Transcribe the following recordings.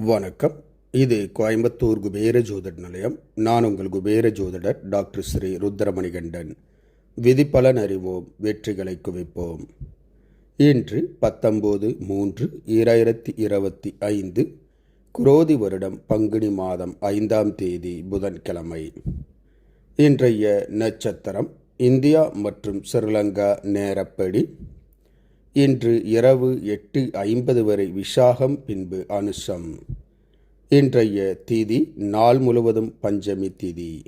வணக்கம். இது கோயம்புத்தூர் குபேர ஜோதிட நிலையம். நான் உங்கள் குபேர ஜோதிடர் டாக்டர் ஸ்ரீ ருத்ரமணிகண்டன். விதிப்பலன் அறிவோம் வெற்றிகளை குவிப்போம். இன்று பத்தொம்போது மூன்று இரண்டாயிரத்தி இருபத்தி ஐந்து குரோதி வருடம் பங்குனி மாதம் ஐந்தாம் தேதி புதன்கிழமை. இன்றைய நட்சத்திரம் இந்தியா மற்றும் ஸ்ரீலங்கா நேரப்படி இன்று இரவு எட்டு ஐம்பது வரை விஷாகம் பின்பு அனுஷம். இன்றைய தீதி நாள் முழுவதும் பஞ்சமி திதி.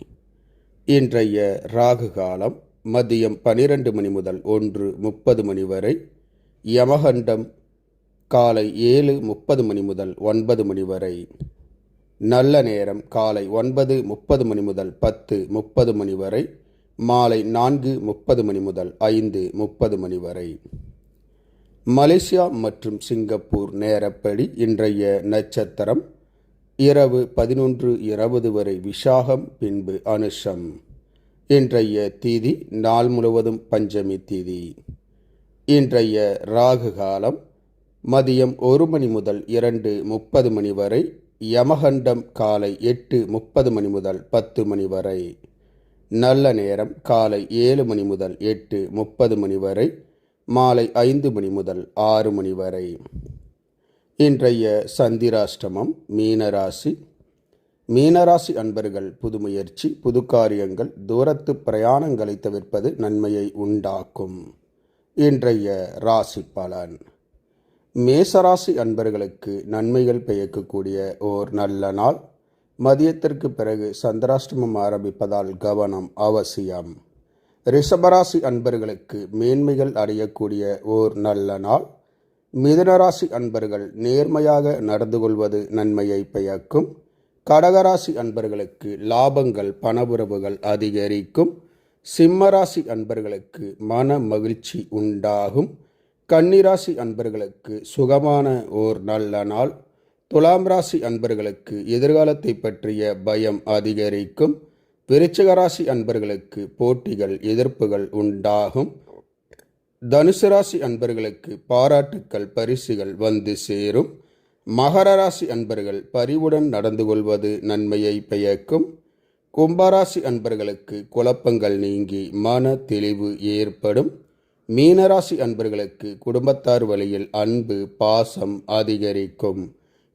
இன்றைய ராகு காலம் மதியம் பனிரெண்டு மணி முதல் ஒன்று முப்பது மணி வரை. யமகண்டம் காலை ஏழு முப்பது மணி முதல் ஒன்பது மணி வரை. நல்ல நேரம் காலை ஒன்பது முப்பது மணி முதல் பத்து முப்பது மணி வரை. மாலை நான்கு முப்பது மணி முதல் ஐந்து முப்பது மணி வரை. மலேசியா மற்றும் சிங்கப்பூர் நேரப்படி இன்றைய நட்சத்திரம் இரவு பதினொன்று இருபது வரை விஷாகம் பின்பு அனுஷம். இன்றைய தீதி நாள் முழுவதும் பஞ்சமி தீதி. இன்றைய ராகு காலம் மதியம் ஒரு மணி முதல் இரண்டு முப்பது மணி வரை யமகண்டம் காலை எட்டு முப்பது மணி முதல் பத்து மணி வரை நல்ல நேரம் காலை ஏழு மணி முதல் எட்டு முப்பது மணி வரை மாலை ஐந்து மணி முதல் ஆறு மணி வரை. இன்றைய சந்திராஷ்டமம் மீனராசி. மீனராசி அன்பர்கள் புது முயற்சி புது காரியங்கள் தூரத்து பிரயாணங்களை தவிர்ப்பது நன்மையை உண்டாக்கும். இன்றைய ராசி பலன். மேசராசி அன்பர்களுக்கு நன்மைகள் பெயக்கக்கூடிய ஓர் நல்ல நாள். மதியத்திற்கு பிறகு சந்திராஷ்டமம் ஆரம்பிப்பதால் கவனம் அவசியம். ரிஷபராசி அன்பர்களுக்கு மேன்மைகள் அடையக்கூடிய ஓர் நல்ல நாள். மிதுனராசி அன்பர்கள் நேர்மையாக நடந்து கொள்வது நன்மையை பயக்கும் கடகராசி அன்பர்களுக்கு லாபங்கள் பணவுறவுகள் அதிகரிக்கும். சிம்மராசி அன்பர்களுக்கு மன மகிழ்ச்சி உண்டாகும். கன்னிராசி அன்பர்களுக்கு சுகமான ஓர் நல்ல நாள். துலாம் ராசி அன்பர்களுக்கு எதிர்காலத்தை பற்றிய பயம் அதிகரிக்கும். விருச்சிகராசி அன்பர்களுக்கு போட்டிகள் எதிர்ப்புகள் உண்டாகும். தனுசு ராசி அன்பர்களுக்கு பாராட்டுக்கள் பரிசுகள் வந்து சேரும். மகர ராசி அன்பர்கள் பரிவுடன் நடந்து கொள்வது நன்மையை பயக்கும் கும்பராசி அன்பர்களுக்கு குழப்பங்கள் நீங்கி மன தெளிவு ஏற்படும். மீனராசி அன்பர்களுக்கு குடும்பத்தார் வழியில் அன்பு பாசம் அதிகரிக்கும்.